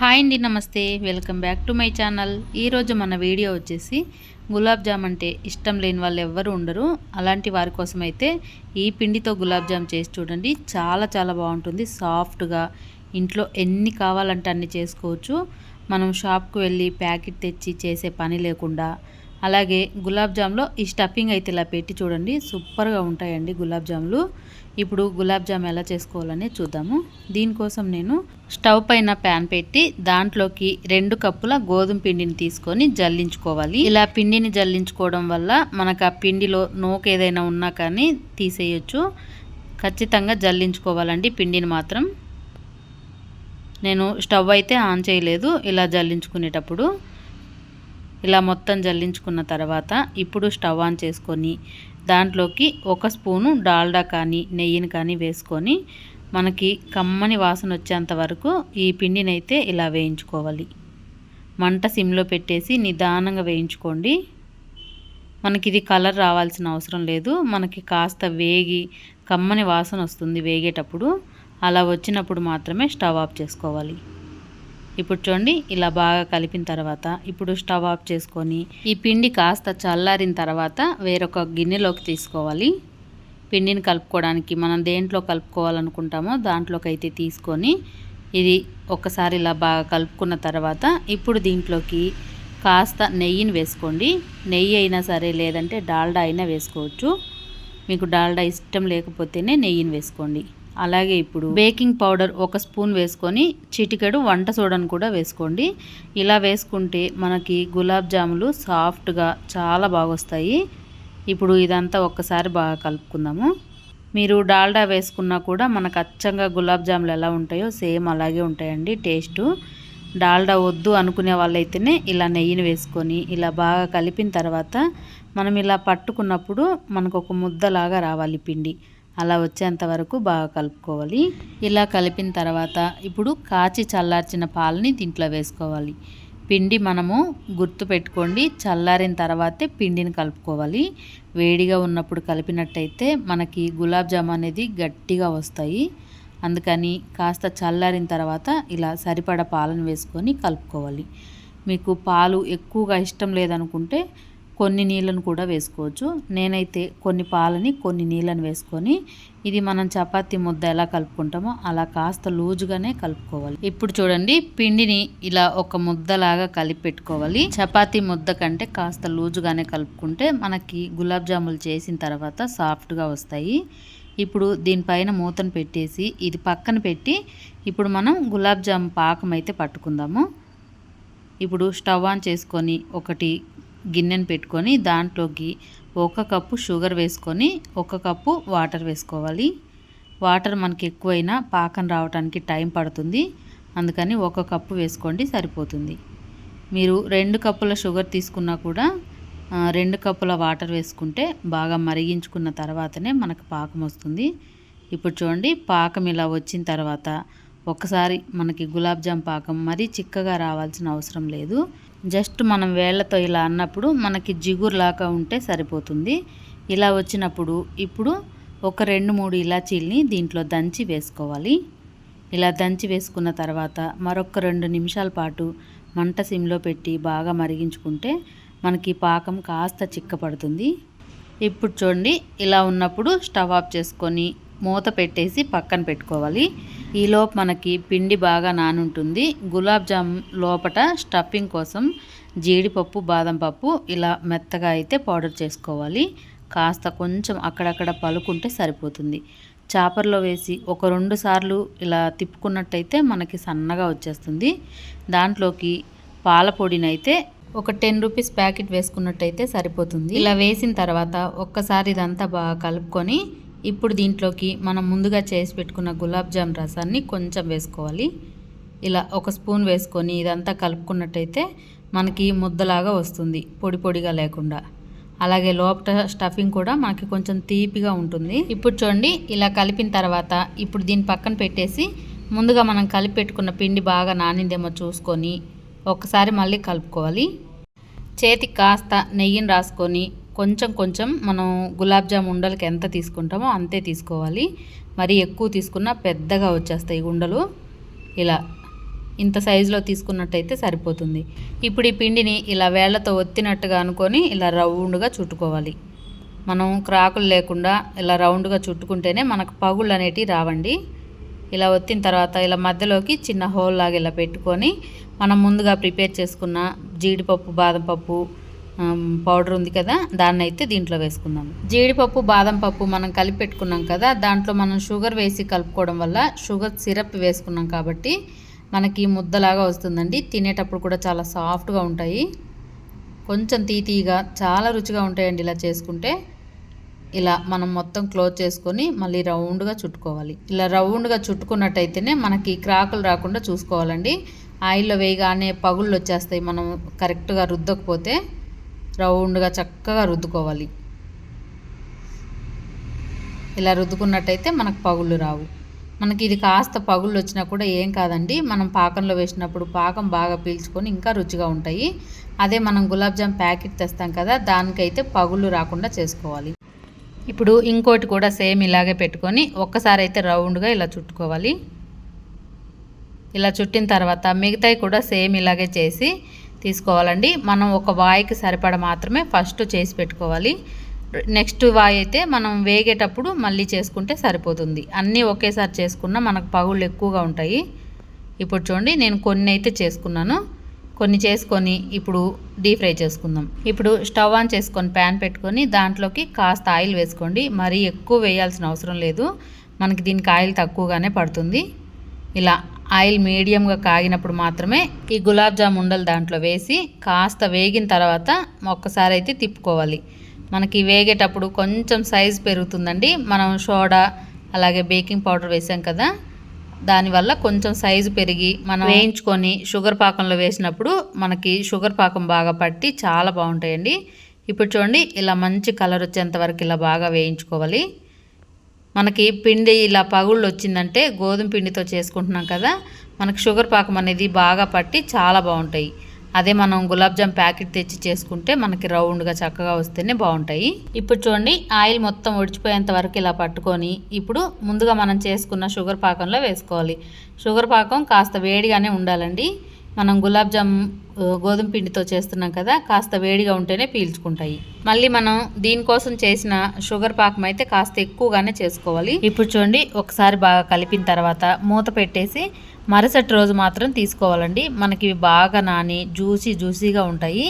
Hi అండి నమస్తే. Welcome back to my channel. ఈరోజు మన వీడియో వచ్చేసి గులాబ్ జామ్ అంటే ఇష్టం లేని వాళ్ళు ఎవ్వరు ఉండరు. అలాంటి వారి కోసం అయితే ఈ పిండితో గులాబ్ జామ్ చేసి చూడండి. చాలా చాలా బాగుంటుంది. సాఫ్ట్గా ఇంట్లో ఎన్ని కావాలంటే అన్ని చేసుకోవచ్చు. మనం షాప్కి వెళ్ళి ప్యాకెట్ తెచ్చి చేసే పని లేకుండా అలాగే గులాబ్ జామ్లో ఈ స్టఫింగ్ అయితే ఇలా పెట్టి చూడండి. సూపర్గా ఉంటాయండి గులాబ్ జాములు. ఇప్పుడు గులాబ్ జామ్ ఎలా చేసుకోవాలని చూద్దాము. దీనికోసం నేను స్టవ్ పైన ప్యాన్ పెట్టి దాంట్లోకి రెండు కప్పుల గోధుమ పిండిని తీసుకొని జల్లించుకోవాలి. ఇలా పిండిని జల్లించుకోవడం వల్ల మనకు ఆ పిండిలో నోకు ఏదైనా ఉన్నా కానీ తీసేయచ్చు. ఖచ్చితంగా జల్లించుకోవాలండి పిండిని మాత్రం. నేను స్టవ్ అయితే ఆన్ చేయలేదు ఇలా జల్లించుకునేటప్పుడు. ఇలా మొత్తం జల్లించుకున్న తర్వాత ఇప్పుడు స్టవ్ ఆన్ చేసుకొని దాంట్లోకి ఒక స్పూను డాల్డా కానీ నెయ్యిని కానీ వేసుకొని మనకి కమ్మని వాసన వచ్చేంత వరకు ఈ పిండిని అయితే ఇలా వేయించుకోవాలి. మంట సిమ్లో పెట్టేసి నిదానంగా వేయించుకోండి. మనకి ఇది కలర్ రావాల్సిన అవసరం లేదు. మనకి కాస్త వేగి కమ్మని వాసన వస్తుంది వేగేటప్పుడు. అలా వచ్చినప్పుడు మాత్రమే స్టవ్ ఆఫ్ చేసుకోవాలి. ఇప్పుడు చూడండి ఇలా బాగా కలిపిన తర్వాత ఇప్పుడు స్టవ్ ఆఫ్ చేసుకొని ఈ పిండి కాస్త చల్లారిన తర్వాత వేరొక గిన్నెలోకి తీసుకోవాలి. పిండిని కలుపుకోవడానికి మనం దేంట్లో కలుపుకోవాలనుకుంటామో దాంట్లోకి అయితే తీసుకొని ఇది ఒకసారి ఇలా బాగా కలుపుకున్న తర్వాత ఇప్పుడు దీంట్లోకి కాస్త నెయ్యిని వేసుకోండి. నెయ్యి అయినా సరే లేదంటే డాల్డా అయినా వేసుకోవచ్చు. మీకు డాల్డా ఇష్టం లేకపోతేనే నెయ్యిని వేసుకోండి. అలాగే ఇప్పుడు బేకింగ్ పౌడర్ ఒక స్పూన్ వేసుకొని చిటికెడు వంట సోడాను కూడా వేసుకోండి. ఇలా వేసుకుంటే మనకి గులాబ్ జాములు సాఫ్ట్గా చాలా బాగొస్తాయి. ఇప్పుడు ఇదంతా ఒక్కసారి బాగా కలుపుకుందాము. మీరు డాల్డా వేసుకున్నా కూడా మనకు అచ్చంగా గులాబ్ జాములు ఎలా ఉంటాయో సేమ్ అలాగే ఉంటాయండి టేస్టు. డాల్డా వద్దు అనుకునే వాళ్ళైతేనే ఇలా నెయ్యిని వేసుకొని ఇలా బాగా కలిపిన తర్వాత మనం ఇలా పట్టుకున్నప్పుడు మనకు ఒక ముద్దలాగా రావాలి పిండి. అలా వచ్చేంత వరకు బాగా కలుపుకోవాలి. ఇలా కలిపిన తర్వాత ఇప్పుడు కాచి చల్లార్చిన పాలని దీంట్లో వేసుకోవాలి. పిండి మనము గుర్తు పెట్టుకోండి చల్లారిన తర్వాతే పిండిని కలుపుకోవాలి. వేడిగా ఉన్నప్పుడు కలిపినట్టయితే మనకి గులాబ్ జామ్ అనేది గట్టిగా వస్తాయి. అందుకని కాస్త చల్లారిన తర్వాత ఇలా సరిపడ పాలను వేసుకొని కలుపుకోవాలి. మీకు పాలు ఎక్కువగా ఇష్టం లేదనుకుంటే కొన్ని నీళ్ళను కూడా వేసుకోవచ్చు. నేనైతే కొన్ని పాలని కొన్ని నీళ్ళని వేసుకొని ఇది మనం చపాతి ముద్ద ఎలా కలుపుకుంటామో అలా కాస్త లూజుగానే కలుపుకోవాలి. ఇప్పుడు చూడండి పిండిని ఇలా ఒక ముద్దలాగా కలిపి పెట్టుకోవాలి. చపాతీ ముద్ద కంటే కాస్త లూజుగానే కలుపుకుంటే మనకి గులాబ్ జాములు చేసిన తర్వాత సాఫ్ట్గా వస్తాయి. ఇప్పుడు దీనిపైన మూతను పెట్టేసి ఇది పక్కన పెట్టి ఇప్పుడు మనం గులాబ్ జామ్ పాకం అయితే పట్టుకుందాము. ఇప్పుడు స్టవ్ ఆన్ చేసుకొని ఒకటి గిన్నెను పెట్టుకొని దాంట్లోకి ఒక కప్పు షుగర్ వేసుకొని ఒక కప్పు వాటర్ వేసుకోవాలి. వాటర్ మనకి ఎక్కువైనా పాకం రావడానికి టైం పడుతుంది. అందుకని ఒక కప్పు వేసుకోండి సరిపోతుంది. మీరు రెండు కప్పుల షుగర్ తీసుకున్నా కూడా రెండు కప్పుల వాటర్ వేసుకుంటే బాగా మరిగించుకున్న తర్వాతనే మనకు పాకం వస్తుంది. ఇప్పుడు చూడండి పాకం ఇలా వచ్చిన తర్వాత ఒకసారి మనకి గులాబ్ జామ్ పాకం మరీ చిక్కగా రావాల్సిన అవసరం లేదు. జస్ట్ మనం వేళ్ళతో ఇలా అన్నప్పుడు మనకి జిగురులాగా ఉంటే సరిపోతుంది. ఇలా వచ్చినప్పుడు ఇప్పుడు ఒక రెండు మూడు ఇలాచీల్ని దీంట్లో దంచి వేసుకోవాలి. ఇలా దంచి వేసుకున్న తర్వాత మరొక రెండు నిమిషాల పాటు మంట సిమ్లో పెట్టి బాగా మరిగించుకుంటే మనకి పాకం కాస్త చిక్కపడుతుంది. ఇప్పుడు చూడండి ఇలా ఉన్నప్పుడు స్టవ్ ఆఫ్ చేసుకొని మూత పెట్టేసి పక్కన పెట్టుకోవాలి. ఈలోపు మనకి పిండి బాగా నానుంటుంది. గులాబ్ జామ్ లోపట స్టఫింగ్ కోసం జీడిపప్పు బాదం పప్పు ఇలా మెత్తగా అయితే పౌడర్ చేసుకోవాలి. కాస్త కొంచెం అక్కడక్కడ పలుకుంటే సరిపోతుంది. చాపర్లో వేసి ఒక రెండు సార్లు ఇలా తిప్పుకున్నట్టయితే మనకి సన్నగా వచ్చేస్తుంది. దాంట్లోకి పాల పొడినైతే ఒక టెన్ రూపీస్ ప్యాకెట్ వేసుకున్నట్టయితే సరిపోతుంది. ఇలా వేసిన తర్వాత ఒక్కసారి ఇదంతా బాగా కలుపుకొని ఇప్పుడు దీంట్లోకి మనం ముందుగా చేసి పెట్టుకున్న గులాబ్ జామ్ రసాన్ని కొంచెం వేసుకోవాలి. ఇలా ఒక స్పూన్ వేసుకొని ఇదంతా కలుపుకున్నట్టయితే మనకి ముద్దలాగా వస్తుంది పొడి పొడిగా లేకుండా. అలాగే లోపల స్టఫింగ్ కూడా మనకి కొంచెం తీపిగా ఉంటుంది. ఇప్పుడు చూడండి ఇలా కలిపిన తర్వాత ఇప్పుడు దీని పక్కన పెట్టేసి ముందుగా మనం కలిపి పెట్టుకున్న పిండి బాగా నానిందేమో చూసుకొని ఒకసారి మళ్ళీ కలుపుకోవాలి. చేతికి కాస్త నెయ్యిని రాసుకొని కొంచెం కొంచెం మనం గులాబ్ జామ్ ఉండలకి ఎంత తీసుకుంటామో అంతే తీసుకోవాలి. మరి ఎక్కువ తీసుకున్నా పెద్దగా వచ్చేస్తాయి ఉండలు. ఇలా ఇంత సైజులో తీసుకున్నట్టయితే సరిపోతుంది. ఇప్పుడు ఈ పిండిని ఇలా వేళ్ళతో ఒత్తినట్టుగా అనుకొని ఇలా రౌండ్గా చుట్టుకోవాలి. మనం క్రాకులు లేకుండా ఇలా రౌండ్గా చుట్టుకుంటేనే మనకు పగుళ్ళు అనేటివి రావండి. ఇలా ఒత్తిన తర్వాత ఇలా మధ్యలోకి చిన్న హోల్ లాగా ఇలా పెట్టుకొని మనం ముందుగా ప్రిపేర్ చేసుకున్న జీడిపప్పు బాదం పప్పు పౌడర్ ఉంది కదా దాన్ని అయితే దీంట్లో వేసుకుందాం. జీడిపప్పు బాదం పప్పు మనం కలిపి పెట్టుకున్నాం కదా దాంట్లో మనం షుగర్ వేసి కలుపుకోవడం వల్ల షుగర్ సిరప్ వేసుకున్నాం కాబట్టి మనకి ముద్దలాగా వస్తుందండి. తినేటప్పుడు కూడా చాలా సాఫ్ట్గా ఉంటాయి. కొంచెం తీతీగా చాలా రుచిగా ఉంటాయండి ఇలా చేసుకుంటే. ఇలా మనం మొత్తం క్లోజ్ చేసుకొని మళ్ళీ రౌండ్గా చుట్టుకోవాలి. ఇలా రౌండ్గా చుట్టుకున్నట్టయితేనే మనకి క్రాకులు రాకుండా చూసుకోవాలండి. ఆయిల్లో వేయగానే పగుళ్ళు వచ్చేస్తాయి మనం కరెక్ట్గా రుద్దకపోతే. రౌండ్గా చక్కగా రుద్దుకోవాలి. ఇలా రుద్దుకున్నట్టయితే మనకు పగుళ్ళు రావు. మనకి ఇది కాస్త పగుళ్ళు వచ్చినా కూడా ఏం కాదండి. మనం పాకంలో వేసినప్పుడు పాకం బాగా పీల్చుకొని ఇంకా రుచిగా ఉంటాయి. అదే మనం గులాబ్ జామ్ ప్యాకెట్ తెస్తాం కదా దానికైతే పగుళ్ళు రాకుండా చేసుకోవాలి. ఇప్పుడు ఇంకోటి కూడా సేమ్ ఇలాగే పెట్టుకొని ఒక్కసారి అయితే రౌండ్గా ఇలా చుట్టుకోవాలి. ఇలా చుట్టిన తర్వాత మిగతాయి కూడా సేమ్ ఇలాగే చేసి తీసుకోవాలండి. మనం ఒక వాయికి సరిపడ మాత్రమే ఫస్ట్ చేసి పెట్టుకోవాలి. నెక్స్ట్ వాయి అయితే మనం వేగేటప్పుడు మళ్ళీ చేసుకుంటే సరిపోతుంది. అన్నీ ఒకేసారి చేసుకున్నా మనకు పగుళ్ళు ఎక్కువగా ఉంటాయి. ఇప్పుడు చూడండి నేను కొన్ని అయితే చేసుకున్నాను. కొన్ని చేసుకొని ఇప్పుడు డీప్ ఫ్రై చేసుకుందాం. ఇప్పుడు స్టవ్ ఆన్ చేసుకొని ప్యాన్ పెట్టుకొని దాంట్లోకి కాస్త ఆయిల్ వేసుకోండి. మరీ ఎక్కువ వేయాల్సిన అవసరం లేదు. మనకి దీనికి ఆయిల్ తక్కువగానే పడుతుంది. ఇలా ఆయిల్ మీడియంగా కాగినప్పుడు మాత్రమే ఈ గులాబ్ జామ్ ఉండలు దాంట్లో వేసి కాస్త వేగిన తర్వాత ఒక్కసారి అయితే తిప్పుకోవాలి. మనకి వేగేటప్పుడు కొంచెం సైజ్ పెరుగుతుందండి. మనం సోడా అలాగే బేకింగ్ పౌడర్ వేసాం కదా దానివల్ల కొంచెం సైజు పెరిగి మనం వేయించుకొని షుగర్ పాకంలో వేసినప్పుడు మనకి షుగర్ పాకం బాగా పట్టి చాలా బాగుంటాయండి. ఇప్పుడు చూడండి ఇలా మంచి కలర్ వచ్చేంత వరకు ఇలా బాగా వేయించుకోవాలి. మనకి పిండి ఇలా పగుళ్ళు వచ్చిందంటే గోధుమ పిండితో చేసుకుంటున్నాం కదా మనకి షుగర్ పాకం అనేది బాగా పట్టి చాలా బాగుంటాయి. అదే మనం గులాబ్ జామ్ ప్యాకెట్ తెచ్చి చేసుకుంటే మనకి రౌండ్గా చక్కగా వస్తేనే బాగుంటాయి. ఇప్పుడు చూడండి ఆయిల్ మొత్తం ఒడిచిపోయేంత వరకు ఇలా పట్టుకొని ఇప్పుడు ముందుగా మనం చేసుకున్న షుగర్ పాకంలో వేసుకోవాలి. షుగర్ పాకం కాస్త వేడిగానే ఉండాలండి. మనం గులాబ్ జామ్ గోధుమ పిండితో చేస్తున్నాం కదా కాస్త వేడిగా ఉంటేనే పీల్చుకుంటాయి. మళ్ళీ మనం దీనికోసం చేసిన షుగర్ పాకం అయితే కాస్త ఎక్కువగానే చేసుకోవాలి. ఇప్పుడు చూడండి ఒకసారి బాగా కలిపిన తర్వాత మూత పెట్టేసి మరుసటి రోజు మాత్రం తీసుకోవాలండి. మనకి బాగా నాని జ్యూసీ జ్యూసీగా ఉంటాయి.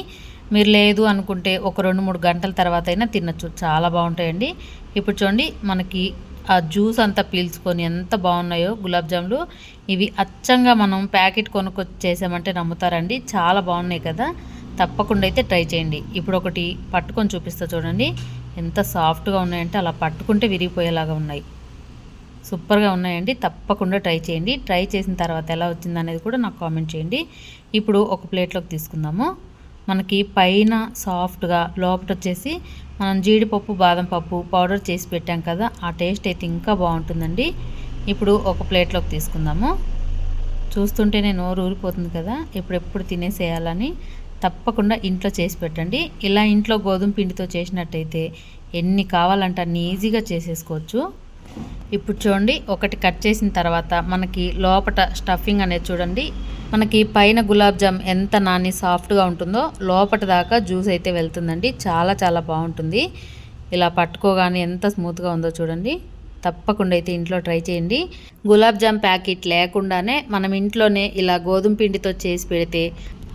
మీరు లేదు అనుకుంటే ఒక రెండు మూడు గంటల తర్వాత అయినా తినచ్చు. చాలా బాగుంటాయండి. ఇప్పుడు చూడండి మనకి ఆ జ్యూస్ అంతా పీల్చుకొని ఎంత బాగున్నాయో గులాబ్ జాములు. ఇవి అచ్చంగా మనం ప్యాకెట్ కొనుక్కొచ్చి చేసామంటే నమ్ముతారండి. చాలా బాగున్నాయి కదా. తప్పకుండా అయితే ట్రై చేయండి. ఇప్పుడు ఒకటి పట్టుకొని చూపిస్తా చూడండి. ఎంత సాఫ్ట్గా ఉన్నాయంటే అలా పట్టుకుంటే విరిగిపోయేలాగా ఉన్నాయి. సూపర్గా ఉన్నాయండి. తప్పకుండా ట్రై చేయండి. ట్రై చేసిన తర్వాత ఎలా వచ్చిందనేది కూడా నాకు కామెంట్ చేయండి. ఇప్పుడు ఒక ప్లేట్లోకి తీసుకుందాము. మనకి పైన సాఫ్ట్గా లోపల వచ్చేసి మనం జీడిపప్పు బాదం పప్పు పౌడర్ చేసి పెట్టాం కదా ఆ టేస్ట్ అయితే ఇంకా బాగుంటుందండి. ఇప్పుడు ఒక ప్లేట్లోకి తీసుకుందాము. చూస్తుంటేనే నోరు ఊరిపోతుంది కదా ఎప్పుడెప్పుడు తినేసేయాలని తప్పకుండా ఇంట్లో చేసి పెట్టండి. ఇలా ఇంట్లో గోధుమ పిండితో చేసినట్టయితే ఎన్ని కావాలంటే అన్ని ఈజీగా చేసేసుకోవచ్చు. ఇప్పుడు చూడండి ఒకటి కట్ చేసిన తర్వాత మనకి లోపట స్టఫింగ్ అనేది చూడండి. మనకి పైన గులాబ్ జామ్ ఎంత నాని సాఫ్ట్గా ఉంటుందో లోపట దాకా జ్యూస్ అయితే వెళ్తుందండి. చాలా చాలా బాగుంటుంది. ఇలా పట్టుకోగానే ఎంత స్మూత్గా ఉందో చూడండి. తప్పకుండా అయితే ఇంట్లో ట్రై చేయండి. గులాబ్ జామ్ ప్యాకెట్ లేకుండానే మనం ఇంట్లోనే ఇలా గోధుమ పిండితో చేసి పెడితే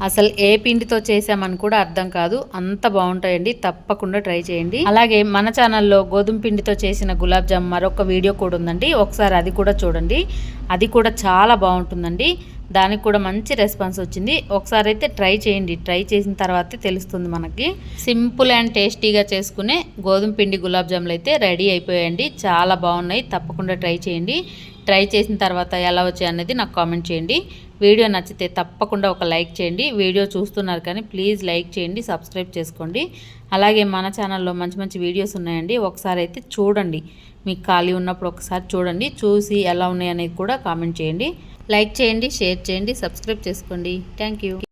అసలు ఏ పిండితో చేసామని కూడా అర్థం కాదు. అంత బాగుంటాయండి. తప్పకుండా ట్రై చేయండి. అలాగే మన ఛానల్లో గోధుమ పిండితో చేసిన గులాబ్ జామ్ మరొక వీడియో కూడా ఉందండి. ఒకసారి అది కూడా చూడండి. అది కూడా చాలా బాగుంటుందండి. దానికి కూడా మంచి రెస్పాన్స్ వచ్చింది. ఒకసారి అయితే ట్రై చేయండి. ట్రై చేసిన తర్వాతే తెలుస్తుంది మనకి. సింపుల్ అండ్ టేస్టీగా చేసుకునే గోధుమ పిండి గులాబ్ జాములు అయితే రెడీ అయిపోయాయండి. చాలా బాగున్నాయి. తప్పకుండా ట్రై చేయండి. ట్రై చేసిన తర్వాత ఎలా వచ్చాయి అనేది నాకు కామెంట్ చేయండి. వీడియో నచ్చితే తప్పకుండా ఒక లైక్ చేయండి. వీడియో చూస్తున్నారు కానీ ప్లీజ్ లైక్ చేయండి సబ్స్క్రైబ్ చేసుకోండి. అలాగే మన ఛానల్లో మంచి మంచి వీడియోస్ ఉన్నాయండి. ఒకసారి అయితే చూడండి. మీకు ఖాళీ ఉన్నప్పుడు ఒకసారి చూడండి. చూసి ఎలా ఉన్నాయి అనేది కూడా కామెంట్ చేయండి. లైక్ చేయండి షేర్ చేయండి సబ్స్క్రైబ్ చేసుకోండి. థ్యాంక్